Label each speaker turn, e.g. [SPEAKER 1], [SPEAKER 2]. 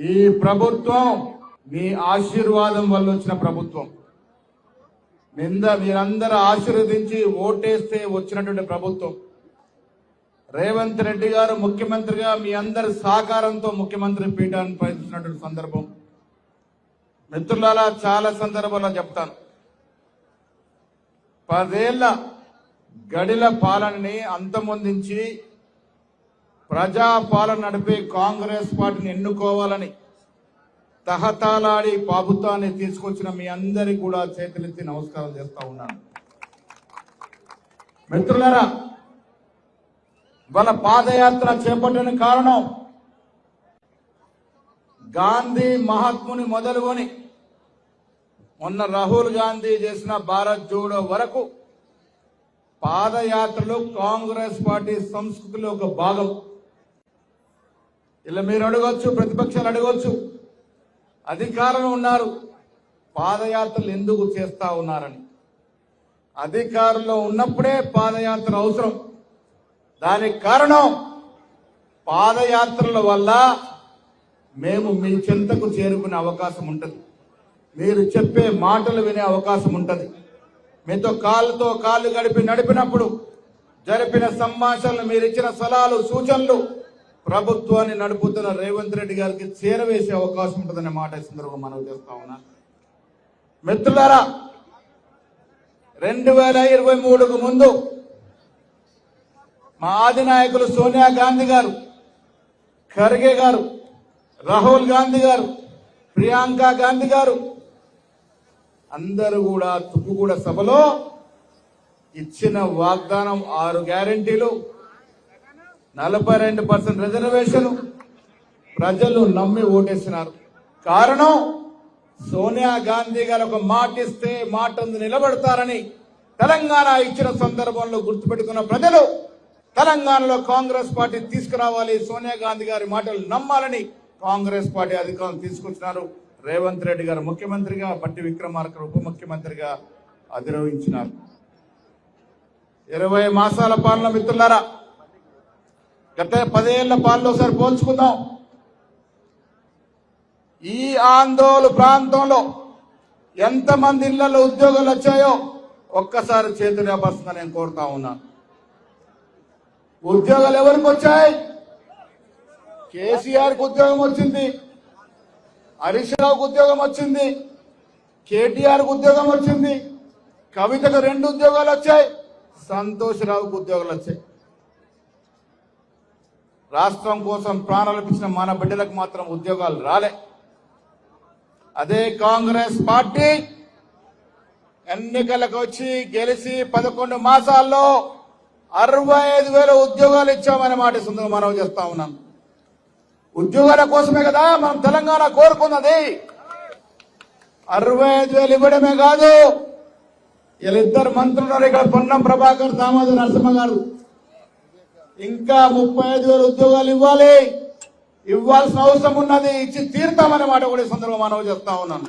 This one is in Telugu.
[SPEAKER 1] ఈ ప్రభుత్వం మీ ఆశీర్వాదం వల్ల వచ్చిన ప్రభుత్వం. నింద మీరందరూ ఆశీర్వదించి ఓటేస్తే వచ్చినటువంటి ప్రభుత్వం. రేవంత్ రెడ్డి గారు ముఖ్యమంత్రిగా మీ అందరి సహకారంతో ముఖ్యమంత్రి పీఠాన్ని ప్రయత్నించినటువంటి సందర్భం. మిత్రులారా చాలా సందర్భాల్లో చెప్తాను. పదేళ్ళ గడిల పాలనని అంతమొందించి ప్రజా పాలన నడిపే కాంగ్రెస్ పార్టీని ఎన్నుకోవాలని తహతాలాడి ప్రభుత్వాన్ని తీసుకొచ్చిన మీ అందరికి కూడా చేతులెత్తి నమస్కారం చేస్తా ఉన్నాను. మిత్రులరా వాళ్ళ పాదయాత్ర చేపట్టిన కారణం గాంధీ మహాత్ముని మొదలుకొని మొన్న రాహుల్ గాంధీ చేసిన భారత్ జోడో వరకు పాదయాత్రలు కాంగ్రెస్ పార్టీ సంస్కృతిలో ఒక భాగం. ఇలా మీరు అడగవచ్చు ప్రతిపక్షాలు అడగవచ్చు అధికారం ఉన్నారు. పాదయాత్రలు ఎందుకు చేస్తా ఉన్నారని. అధికారంలో ఉన్నప్పుడే పాదయాత్ర అవసరం. దానికి కారణం పాదయాత్రల వల్ల మేము మీ చెంతకు చేరుకునే అవకాశం ఉంటుంది. మీరు చెప్పే మాటలు వినే అవకాశం ఉంటుంది. మీతో కాళ్ళతో కాళ్ళు గడిపి నడిపినప్పుడు జరిపిన సంభాషణలు మీరు ఇచ్చిన సలహాలు సూచనలు ప్రభుత్వాన్ని నడుపుతున్న రేవంత్ రెడ్డి గారికి చేరవేసే అవకాశం ఉంటుందనే మాట ఈ సందర్భంగా మనం చేస్తా ఉన్నా. మిత్రులారా రెండు వేల ఇరవై మూడుకు ముందు మా ఆది నాయకులు సోనియా గాంధీ గారు ఖర్గే గారు రాహుల్ గాంధీ గారు ప్రియాంక గాంధీ గారు అందరూ కూడా తుక్కుగూడ సభలో ఇచ్చిన వాగ్దానం ఆరు గ్యారంటీలు నలభై రెండు పర్సెంట్ రిజర్వేషన్ ప్రజలు నమ్మి ఓటేసినారు. కారణం సోనియా గాంధీ గారు ఒక మాట ఇస్తే మాట నిలబడతారని తెలంగాణ ఇచ్చిన సందర్భంలో గుర్తుపెట్టుకున్న ప్రజలు తెలంగాణలో కాంగ్రెస్ పార్టీ తీసుకురావాలి సోనియా గాంధీ గారి మాటలు నమ్మాలని కాంగ్రెస్ పార్టీ అధికారం తీసుకొచ్చినారు. రేవంత్ రెడ్డి గారు ముఖ్యమంత్రిగా బట్టి విక్రమార్క ఉప ముఖ్యమంత్రిగా అధిరోహించినారు. ఇరవై మాసాల పాలన మిత్రులారా గత పదేళ్ళ పాల్లో ఒకసారి పోల్చుకుందాం. ఈ ఆందోళన ప్రాంతంలో ఎంతమంది ఇళ్ళలో ఉద్యోగాలు వచ్చాయో ఒక్కసారి చేతులు లేపస్తుందని నేను కోరుతా ఉన్నాను ఉద్యోగాలు ఎవరికి వచ్చాయి? కేసీఆర్కి ఉద్యోగం వచ్చింది. హరీష్ రావుకు ఉద్యోగం వచ్చింది. కేటీఆర్కు ఉద్యోగం వచ్చింది. కవితకు రెండు ఉద్యోగాలు వచ్చాయి. సంతోష్ రావుకు ఉద్యోగాలు వచ్చాయి. రాష్ట్రం కోసం ప్రాణాలు ఇచ్చిన మన బిడ్డలకు మాత్రం ఉద్యోగాలు రాలే. అదే కాంగ్రెస్ పార్టీ ఎన్నికలకు వచ్చి గెలిచి పదకొండు మాసాల్లో అరవై ఐదు వేల ఉద్యోగాలు ఇచ్చామనే మాట సుందరం మనం చేస్తా ఉన్నాం. ఉద్యోగాల కోసమే కదా మనం తెలంగాణ కోరుకున్నది. అరవై ఐదు వేలు ఇవ్వడమే కాదు వీళ్ళిద్దరు మంత్రులు ఇక్కడ పొన్నం ప్రభాకర్ దామోదర్ నరసింహ గారు. ఇంకా ముప్పై ఐదు వేల ఉద్యోగాలు ఇవ్వాలి. ఇవ్వాల్సిన అవసరం ఉన్నది. ఇచ్చి తీరుతామనే మాట కూడా ఈ సందర్భంగా మనవి చేస్తా ఉన్నాను.